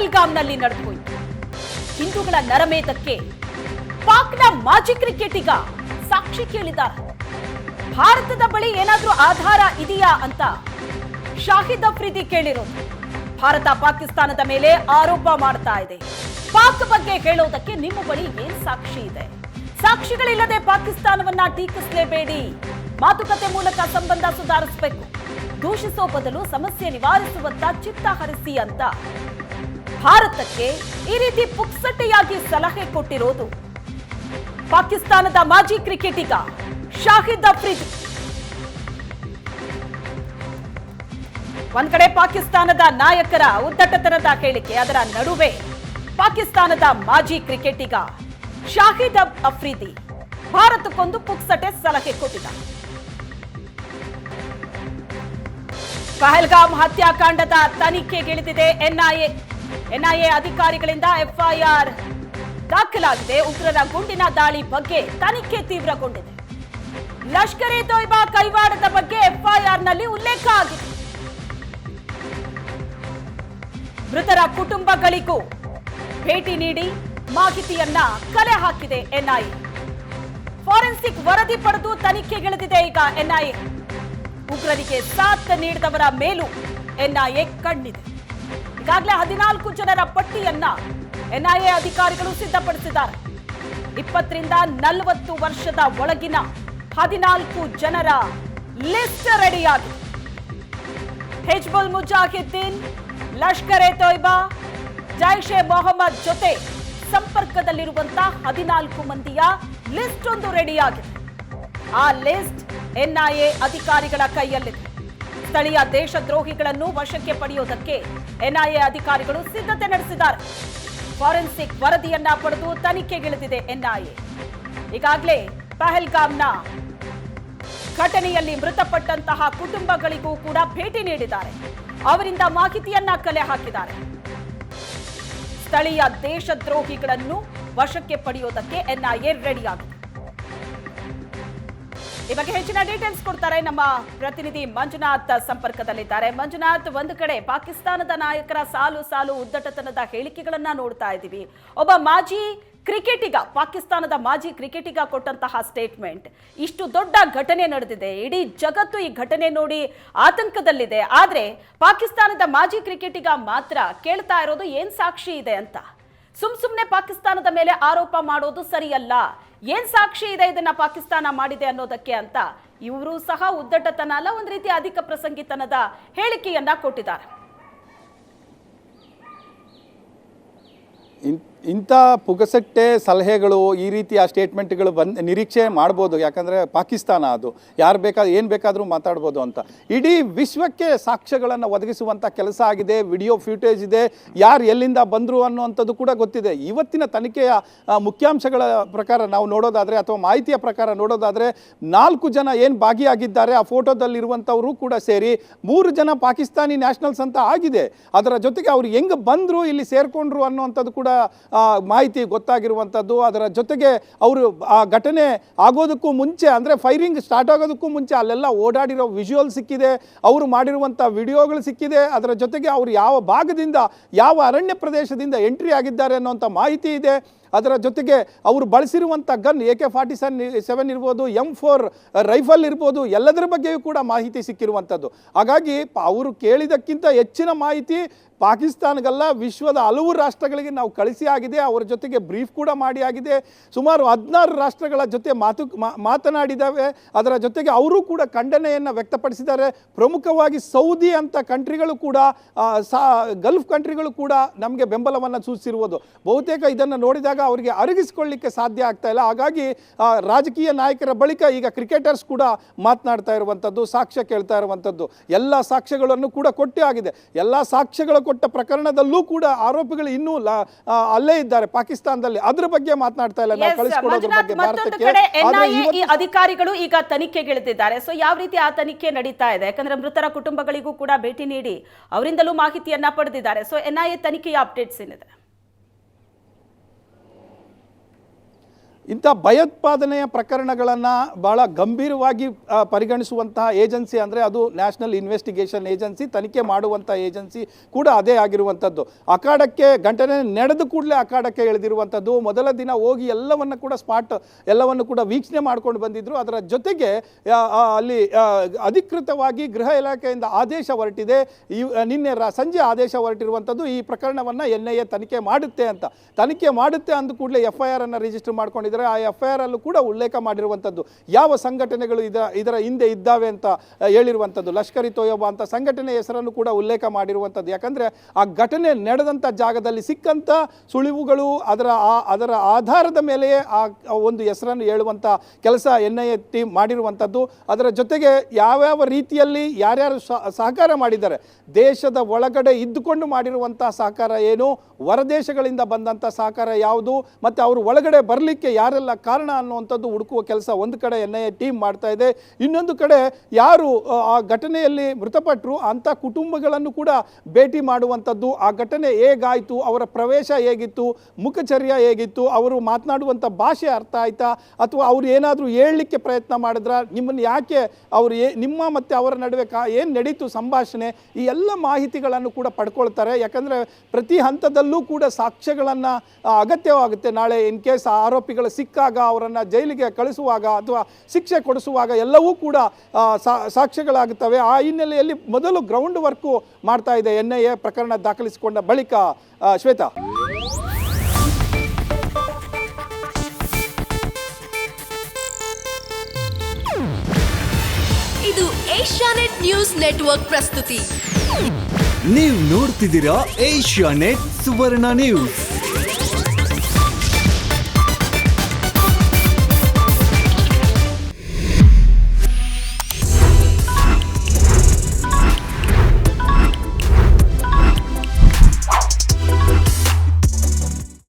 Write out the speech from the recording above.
ಪಹಲ್ಗಾಮ್ನಲ್ಲಿ ನಡೆದು ಹೋಯಿತು ಹಿಂದೂಗಳ ನರಮೇತಕ್ಕೆ ಪಾಕ್ನ ಮಾಜಿ ಕ್ರಿಕೆಟಿಗ ಸಾಕ್ಷಿ ಕೇಳಿದ್ದಾರೆ. ಭಾರತದ ಬಳಿ ಏನಾದರೂ ಆಧಾರ ಇದೆಯಾ ಅಂತ ಶಾಹಿದ್ ಅಫ್ರಿದಿ ಕೇಳಿರೋದು. ಭಾರತ ಪಾಕಿಸ್ತಾನದ ಮೇಲೆ ಆರೋಪ ಮಾಡ್ತಾ ಇದೆ. ಪಾಕ್ ಬಗ್ಗೆ ಹೇಳೋದಕ್ಕೆ ನಿಮ್ಮ ಬಳಿ ಏನ್ ಸಾಕ್ಷಿ ಇದೆ? ಸಾಕ್ಷಿಗಳಿಲ್ಲದೆ ಪಾಕಿಸ್ತಾನವನ್ನ ಟೀಕಿಸಲೇಬೇಡಿ. ಮಾತುಕತೆ ಮೂಲಕ ಸಂಬಂಧ ಸುಧಾರಿಸಬೇಕು. ದೂಷಿಸೋ ಬದಲು ಸಮಸ್ಯೆ ನಿವಾರಿಸುವತ್ತ ಚಿತ್ತ ಹರಿಸಿ ಅಂತ ಭಾರತಕ್ಕೆ ಈ ರೀತಿ ಪುಕ್ಸಟ್ಟೆಯಾಗಿ ಸಲಹೆ ಕೊಟ್ಟಿರೋದು. ಪಾಕಿಸ್ತಾನದ ಮಾಜಿ ಕ್ರಿಕೆಟಿಗ ಶಾಹಿದ್ ಅಫ್ರಿದಿ. ಒಂದ್ ಕಡೆ ಪಾಕಿಸ್ತಾನದ ನಾಯಕರ ಉದ್ದಟತನದ ಹೇಳಿಕೆ, ಅದರ ನಡುವೆ ಪಾಕಿಸ್ತಾನದ ಮಾಜಿ ಕ್ರಿಕೆಟಿಗ ಶಾಹಿದ್ ಅಫ್- ಅಫ್ರಿದಿ. ಭಾರತಕ್ಕೊಂದು ಪುಕ್ಸಟೆ ಸಲಹೆ ಕೊಟ್ಟಿದ್ದ ಪಹಲ್ಗಾಮ್ ಹತ್ಯಾಕಾಂಡದ ತನಿಖೆಗಿಳಿದಿದೆ ಎನ್ಐಎ. ಎನ್ಐಎ ಅಧಿಕಾರಿಗಳಿಂದ ಎಫ್ಐಆರ್ ದಾಖಲಾಗಿದೆ. ಉಗ್ರರ ಗುಂಡಿನ ದಾಳಿ ಬಗ್ಗೆ ತನಿಖೆ ತೀವ್ರಗೊಂಡಿದೆ. ಲಷ್ಕರ್ ಎ ತೊಯ್ಬಾ ಕೈವಾಡದ ಬಗ್ಗೆ ಎಫ್ಐಆರ್ನಲ್ಲಿ ಉಲ್ಲೇಖ ಆಗಿದೆ. ಮೃತರ ಕುಟುಂಬಗಳಿಗೂ ಭೇಟಿ ನೀಡಿ ಮಾಹಿತಿಯನ್ನ ಕಲೆ ಹಾಕಿದೆ ಎನ್ಐಎ. ಫಾರೆನ್ಸಿಕ್ ವರದಿ ಪಡೆದು ತನಿಖೆಗಿಳಿದಿದೆ ಈಗ ಎನ್ಐಎ. ಉಗ್ರರಿಗೆ ಸಾಥ್ ನೀಡಿದವರ ಮೇಲೂ ಎನ್ಐಎ ಕಣ್ಣಿದೆ. ಈಗಾಗಲೇ ಹದಿನಾಲ್ಕು ಜನರ ಪಟ್ಟಿಯನ್ನ ಎನ್ಐಎ ಅಧಿಕಾರಿಗಳು ಸಿದ್ಧಪಡಿಸಿದ್ದಾರೆ. ಇಪ್ಪತ್ತರಿಂದ ನಲವತ್ತು ವರ್ಷದ ಒಳಗಿನ ಹದಿನಾಲ್ಕು ಜನರ ಲಿಸ್ಟ್ ರೆಡಿಯಾಗಿದೆ. ಹಿಜ್ಬುಲ್ ಮುಜಾಹಿದ್ದೀನ್, ಲಷ್ಕರ್ ಎ ತೊಯ್ಬಾ, ಜೈಷ್ ಎ ಮೊಹಮ್ಮದ್ ಜೊತೆ ಸಂಪರ್ಕದಲ್ಲಿರುವಂತಹ ಹದಿನಾಲ್ಕು ಮಂದಿಯ ಲಿಸ್ಟ್ ಒಂದು ರೆಡಿಯಾಗಿದೆ. ಆ ಲಿಸ್ಟ್ ಎನ್ಐಎ ಅಧಿಕಾರಿಗಳ ಕೈಯಲ್ಲಿದೆ. ಸ್ಥಳೀಯ ದೇಶದ್ರೋಹಿಗಳನ್ನು ವಶಕ್ಕೆ ಪಡೆಯುವುದಕ್ಕೆ ಎನ್ಐಎ ಅಧಿಕಾರಿಗಳು ಸಿದ್ಧತೆ ನಡೆಸಿದ್ದಾರೆ. ಫಾರೆನ್ಸಿಕ್ ವರದಿಯನ್ನ ಪಡೆದು ತನಿಖೆಗಿಳಿದಿದೆ ಎನ್ಐಎ. ಈಗಾಗಲೇ ಪಹಲ್ಗಾಮ್ನ ಘಟನೆಯಲ್ಲಿ ಮೃತಪಟ್ಟಂತಹ ಕುಟುಂಬಗಳಿಗೂ ಕೂಡ ಭೇಟಿ ನೀಡಿದ್ದಾರೆ. ಅವರಿಂದ ಮಾಹಿತಿಯನ್ನ ಕಲೆ ಹಾಕಿದ್ದಾರೆ. ಸ್ಥಳೀಯ ದೇಶದ್ರೋಹಿಗಳನ್ನು ವಶಕ್ಕೆ ಪಡೆಯುವುದಕ್ಕೆ ಎನ್ಐಎ ರೆಡಿಯಾಗಿದೆ. ಈ ಬಗ್ಗೆ ಹೆಚ್ಚಿನ ಡೀಟೇಲ್ಸ್ ಕೊಡ್ತಾರೆ ನಮ್ಮ ಪ್ರತಿನಿಧಿ ಮಂಜುನಾಥ್ ಸಂಪರ್ಕದಲ್ಲಿದ್ದಾರೆ. ಮಂಜುನಾಥ್, ಒಂದು ಕಡೆ ಪಾಕಿಸ್ತಾನದ ನಾಯಕರ ಸಾಲು ಸಾಲು ಉದ್ದಟತನದ ಹೇಳಿಕೆಗಳನ್ನ ನೋಡ್ತಾ ಇದ್ದೀವಿ. ಒಬ್ಬ ಮಾಜಿ ಕ್ರಿಕೆಟಿಗ, ಪಾಕಿಸ್ತಾನದ ಮಾಜಿ ಕ್ರಿಕೆಟಿಗ ಕೊಟ್ಟಂತಹ ಸ್ಟೇಟ್ಮೆಂಟ್ ಇಷ್ಟು ದೊಡ್ಡ ಘಟನೆ ನಡೆದಿದೆ. ಇಡೀ ಜಗತ್ತು ಈ ಘಟನೆ ನೋಡಿ ಆತಂಕದಲ್ಲಿದೆ. ಆದ್ರೆ ಪಾಕಿಸ್ತಾನದ ಮಾಜಿ ಕ್ರಿಕೆಟಿಗ ಮಾತ್ರ ಕೇಳ್ತಾ ಇರೋದು ಏನು ಸಾಕ್ಷಿ ಇದೆ ಅಂತ. ಸುಮ್ ಸುಮ್ಮನೆ ಪಾಕಿಸ್ತಾನದ ಮೇಲೆ ಆರೋಪ ಮಾಡೋದು ಸರಿಯಲ್ಲ. ಏನ್ ಸಾಕ್ಷಿ ಇದೆ ಇದನ್ನ ಪಾಕಿಸ್ತಾನ ಮಾಡಿದೆ ಅನ್ನೋದಕ್ಕೆ ಅಂತ ಇವರು ಸಹ ಉದ್ದಟತನ ಅಲ್ಲ, ಒಂದ್ ರೀತಿ ಅಧಿಕ ಪ್ರಸಂಗಿತನದ ಹೇಳಿಕೆಯನ್ನ ಕೊಟ್ಟಿದ್ದಾರೆ. ಇಂಥ ಪುಗಸಟ್ಟೆ ಸಲಹೆಗಳು ಈ ರೀತಿ ಆ ಸ್ಟೇಟ್ಮೆಂಟ್ಗಳು ಬಂದು ನಿರೀಕ್ಷೆ ಮಾಡ್ಬೋದು. ಯಾಕಂದರೆ ಪಾಕಿಸ್ತಾನ ಅದು. ಯಾರು ಬೇಕಾದ, ಏನು ಬೇಕಾದರೂ ಮಾತಾಡ್ಬೋದು ಅಂತ. ಇಡೀ ವಿಶ್ವಕ್ಕೆ ಸಾಕ್ಷ್ಯಗಳನ್ನು ಒದಗಿಸುವಂಥ ಕೆಲಸ ಆಗಿದೆ. ವಿಡಿಯೋ ಫ್ಯೂಟೇಜ್ ಇದೆ. ಯಾರು ಎಲ್ಲಿಂದ ಬಂದರು ಅನ್ನುವಂಥದ್ದು ಕೂಡ ಗೊತ್ತಿದೆ. ಇವತ್ತಿನ ತನಿಖೆಯ ಮುಖ್ಯಾಂಶಗಳ ಪ್ರಕಾರ ನಾವು ನೋಡೋದಾದರೆ ಅಥವಾ ಮಾಹಿತಿಯ ಪ್ರಕಾರ ನೋಡೋದಾದರೆ ನಾಲ್ಕು ಜನ ಏನು ಭಾಗಿಯಾಗಿದ್ದಾರೆ ಆ ಫೋಟೋದಲ್ಲಿರುವಂಥವರು ಕೂಡ ಸೇರಿ ಮೂರು ಜನ ಪಾಕಿಸ್ತಾನಿ ನ್ಯಾಷನಲ್ಸ್ ಅಂತ ಆಗಿದೆ. ಅದರ ಜೊತೆಗೆ ಅವ್ರು ಹೆಂಗೆ ಬಂದರು, ಇಲ್ಲಿ ಸೇರಿಕೊಂಡ್ರು ಅನ್ನುವಂಥದ್ದು ಕೂಡ ಮಾಹಿತಿ ಗೊತ್ತಾಗಿರುವಂಥದ್ದು. ಅದರ ಜೊತೆಗೆ ಅವರು ಆ ಘಟನೆ ಆಗೋದಕ್ಕೂ ಮುಂಚೆ, ಅಂದರೆ ಫೈರಿಂಗ್ ಸ್ಟಾರ್ಟ್ ಆಗೋದಕ್ಕೂ ಮುಂಚೆ ಅಲ್ಲೆಲ್ಲ ಓಡಾಡಿರೋ ವಿಜುವಲ್ ಸಿಕ್ಕಿದೆ. ಅವರು ಮಾಡಿರುವಂಥ ವಿಡಿಯೋಗಳು ಸಿಕ್ಕಿದೆ. ಅದರ ಜೊತೆಗೆ ಅವರು ಯಾವ ಭಾಗದಿಂದ, ಯಾವ ಅರಣ್ಯ ಪ್ರದೇಶದಿಂದ ಎಂಟ್ರಿ ಆಗಿದ್ದಾರೆ ಅನ್ನೋಂಥ ಮಾಹಿತಿ ಇದೆ. ಅದರ ಜೊತೆಗೆ ಅವರು ಬಳಸಿರುವಂಥ gun A K forty seven seven ಇರ್ಬೋದು ಎಂ ಫೋರ್ ರೈಫಲ್ ಇರ್ಬೋದು, ಎಲ್ಲದರ ಬಗ್ಗೆಯೂ ಕೂಡ ಮಾಹಿತಿ ಸಿಕ್ಕಿರುವಂಥದ್ದು. ಹಾಗಾಗಿ ಅವರು ಕೇಳಿದಕ್ಕಿಂತ ಹೆಚ್ಚಿನ ಮಾಹಿತಿ ಪಾಕಿಸ್ತಾನಗಲ್ಲ, ವಿಶ್ವದ ಹಲವು ರಾಷ್ಟ್ರಗಳಿಗೆ ನಾವು ಕಳಿಸಿ ಆಗಿದೆ. ಅವರ ಜೊತೆಗೆ ಬ್ರೀಫ್ ಕೂಡ ಮಾಡಿ ಆಗಿದೆ. ಸುಮಾರು ಹದಿನಾರು ರಾಷ್ಟ್ರಗಳ ಜೊತೆ ಮಾತು ಮಾತನಾಡಿದ್ದಾವೆ. ಅದರ ಜೊತೆಗೆ ಅವರು ಕೂಡ ಖಂಡನೆಯನ್ನು ವ್ಯಕ್ತಪಡಿಸಿದ್ದಾರೆ. ಪ್ರಮುಖವಾಗಿ ಸೌದಿ ಅಂತ ಕಂಟ್ರಿಗಳು ಕೂಡ ಸಾ ಗಲ್ಫ್ ಕಂಟ್ರಿಗಳು ಕೂಡ ನಮಗೆ ಬೆಂಬಲವನ್ನು ಸೂಚಿಸಿರುವುದು. ಬಹುತೇಕ ಇದನ್ನು ನೋಡಿದಾಗ ಅವರಿಗೆ ಅರಗಿಸ್ಕೊಳ್ಳಿಕ್ಕೆ ಸಾಧ್ಯ ಆಗ್ತಾ ಇಲ್ಲ. ಹಾಗಾಗಿ ರಾಜಕೀಯ ನಾಯಕರ ಬಳಿಕ ಈಗ ಕ್ರಿಕೆಟರ್ಸ್ ಕೂಡ ಮಾತನಾಡ್ತಾ ಇರುವಂಥದ್ದು ಸಾಕ್ಷ್ಯ ಕೇಳ್ತಾ ಇರುವಂಥದ್ದು ಎಲ್ಲ ಸಾಕ್ಷ್ಯಗಳನ್ನು ಕೂಡ ಕೊಟ್ಟೇ ಆಗಿದೆ. ಎಲ್ಲ ಸಾಕ್ಷ್ಯಗಳು ಕೊಟ್ಟ ಪ್ರಕರಣದಲ್ಲೂ ಕೂಡ ಆರೋಪಿಗಳು ಇನ್ನೂ ಅಲ್ಲೇ ಇದ್ದಾರೆ ಪಾಕಿಸ್ತಾನದಲ್ಲಿ. ಅದ್ರ ಬಗ್ಗೆ ಮಾತನಾಡ್ತಾ ಇಲ್ಲ. ನಾವು ಕಳಿಸ್ಕೊಡೋದ್ರ ಬಗ್ಗೆ ಭಾರತಕ್ಕೆ. ಅಧಿಕಾರಿಗಳು ಈಗ ತನಿಖೆಗಿಳಿದಿದ್ದಾರೆ ಸೊ ಯಾವ ರೀತಿ ಆ ತನಿಖೆ ನಡೀತಾ ಇದೆ? ಯಾಕಂದ್ರೆ ಮೃತರ ಕುಟುಂಬಗಳಿಗೂ ಕೂಡ ಭೇಟಿ ನೀಡಿ ಅವರಿಂದಲೂ ಮಾಹಿತಿಯನ್ನ ಪಡೆದಿದ್ದಾರೆ. ಸೊ ಎನ್ಐಎ ತನಿಖೆಯ ಅಪ್ಡೇಟ್ಸ್ ಏನಿದೆ? ಇಂಥ ಭಯೋತ್ಪಾದನೆಯ ಪ್ರಕರಣಗಳನ್ನು ಭಾಳ ಗಂಭೀರವಾಗಿ ಪರಿಗಣಿಸುವಂತಹ ಏಜೆನ್ಸಿ ಅಂದರೆ ಅದು ನ್ಯಾಷನಲ್ ಇನ್ವೆಸ್ಟಿಗೇಷನ್ ಏಜೆನ್ಸಿ, ತನಿಖೆ ಮಾಡುವಂಥ ಏಜೆನ್ಸಿ ಕೂಡ ಅದೇ ಆಗಿರುವಂಥದ್ದು. ಅಖಾಡಕ್ಕೆ ಘಟನೆ ನಡೆದ ಕೂಡಲೇ ಅಖಾಡಕ್ಕೆ ಎಳೆದಿರುವಂಥದ್ದು. ಮೊದಲ ದಿನ ಹೋಗಿ ಎಲ್ಲವನ್ನು ಕೂಡ ಸ್ಪಾಟ್, ಎಲ್ಲವನ್ನು ಕೂಡ ವೀಕ್ಷಣೆ ಮಾಡ್ಕೊಂಡು ಬಂದಿದ್ದರು ಅದರ ಜೊತೆಗೆ ಅಲ್ಲಿ ಅಧಿಕೃತವಾಗಿ ಗೃಹ ಇಲಾಖೆಯಿಂದ ಆದೇಶ ಹೊರಟಿದೆ. ಈ, ನಿನ್ನೆ ಸಂಜೆ ಆದೇಶ ಹೊರಟಿರುವಂಥದ್ದು ಈ ಪ್ರಕರಣವನ್ನು ಎನ್ ಐ ಎ ತನಿಖೆ ಮಾಡುತ್ತೆ ಅಂತ. ತನಿಖೆ ಮಾಡುತ್ತೆ ಅಂದ ಕೂಡಲೇ ಎಫ್ ಐ ಆರನ್ನು ರಿಜಿಸ್ಟರ್ ಮಾಡ್ಕೊಂಡಿದ್ದಾರೆ ಆ ಎಫ್ ಐ ಅಲ್ಲೂ ಕೂಡ ಉಲ್ಲೇಖ ಮಾಡಿರುವಂಥದ್ದು. ಯಾವ ಸಂಘಟನೆಗಳು ಇದರ ಇದರ ಹಿಂದೆ ಇದ್ದಾವೆ ಅಂತ ಹೇಳಿರುವಂಥದ್ದು. ಲಷ್ಕರ್ ಇ ತೊಯೋಬ ಅಂತ ಸಂಘಟನೆ ಹೆಸರನ್ನು ಕೂಡ ಉಲ್ಲೇಖ ಮಾಡಿರುವಂಥದ್ದು. ಯಾಕಂದರೆ ಆ ಘಟನೆ ನಡೆದಂಥ ಜಾಗದಲ್ಲಿ ಸಿಕ್ಕಂಥ ಸುಳಿವುಗಳು ಅದರ ಅದರ ಆಧಾರದ ಮೇಲೆಯೇ ಆ ಒಂದು ಹೆಸರನ್ನು ಹೇಳುವಂಥ ಕೆಲಸ ಎನ್ ಐ ಎ ಟೀಮ್ ಮಾಡಿರುವಂಥದ್ದು. ಅದರ ಜೊತೆಗೆ ಯಾವ್ಯಾವ ರೀತಿಯಲ್ಲಿ ಯಾರ್ಯಾರು ಸಹಕಾರ ಮಾಡಿದ್ದಾರೆ. ದೇಶದ ಒಳಗಡೆ ಇದ್ದುಕೊಂಡು ಮಾಡಿರುವಂಥ ಸಹಕಾರ ಏನು, ಹೊರದೇಶಗಳಿಂದ ಬಂದಂಥ ಸಹಕಾರ ಯಾವುದು, ಮತ್ತು ಅವರು ಒಳಗಡೆ ಬರಲಿಕ್ಕೆ ಯಾರೆಲ್ಲ ಕಾರಣ ಅನ್ನುವಂಥದ್ದು ಹುಡುಕುವ ಕೆಲಸ ಒಂದು ಕಡೆ ಎನ್ ಐ ಎ ಟೀಮ್ ಮಾಡ್ತಾ ಇದೆ ಇನ್ನೊಂದು ಕಡೆ ಯಾರು ಆ, ಘಟನೆಯಲ್ಲಿ ಮೃತಪಟ್ಟರು ಅಂಥ ಕುಟುಂಬಗಳನ್ನು ಕೂಡ ಭೇಟಿ ಮಾಡುವಂಥದ್ದು. ಆ ಘಟನೆ ಹೇಗಾಯಿತು ಅವರ ಪ್ರವೇಶ ಹೇಗಿತ್ತು ಮುಖಚರ್ಯ ಹೇಗಿತ್ತು ಅವರು ಮಾತನಾಡುವಂಥ ಭಾಷೆ ಅರ್ಥ ಆಯ್ತಾ ಅಥವಾ ಅವರು ಏನಾದರೂ ಹೇಳಲಿಕ್ಕೆ ಪ್ರಯತ್ನ ಮಾಡಿದ್ರ ನಿಮ್ಮನ್ನು ಯಾಕೆ ಅವರು ಏ ನಿಮ್ಮ ಮತ್ತು ಅವರ ನಡುವೆ ಕಾ ಏನು ನಡೀತು ಸಂಭಾಷಣೆ ಈ ಎಲ್ಲ ಮಾಹಿತಿಗಳನ್ನು ಕೂಡ ಪಡ್ಕೊಳ್ತಾರೆ. ಯಾಕಂದರೆ ಪ್ರತಿ ಹಂತದಲ್ಲೂ ಕೂಡ ಸಾಕ್ಷ್ಯಗಳನ್ನು ಅಗತ್ಯವಾಗುತ್ತೆ. ನಾಳೆ ಇನ್ ಕೇಸ್ ಆರೋಪಿಗಳು ಸಿಕ್ಕಾಗ ಅವರನ್ನು ಜೈಲಿಗೆ ಕಳಿಸುವಾಗ ಅಥವಾ ಶಿಕ್ಷೆ ಕೊಡಿಸುವಾಗ ಎಲ್ಲವೂ ಕೂಡ ಸಾಕ್ಷ್ಯಗಳಾಗುತ್ತವೆ. ಆ ಹಿನ್ನೆಲೆಯಲ್ಲಿ ಮೊದಲು ಗ್ರೌಂಡ್ ವರ್ಕು ಮಾಡ್ತಾ ಇದೆ ಎನ್ ಐ ಎ ಪ್ರಕರಣ ದಾಖಲಿಸಿಕೊಂಡ ಬಳಿಕ ಶ್ವೇತಾ. ಇದು ಏಷ್ಯಾನೆಟ್ ನ್ಯೂಸ್ ನೆಟ್ವರ್ಕ್ ಪ್ರಸ್ತುತಿ. ನೀವು ನೋಡ್ತಿದ್ದೀರಾ ಏಷ್ಯಾನೆಟ್ ಸುವರ್ಣ ನ್ಯೂಸ್.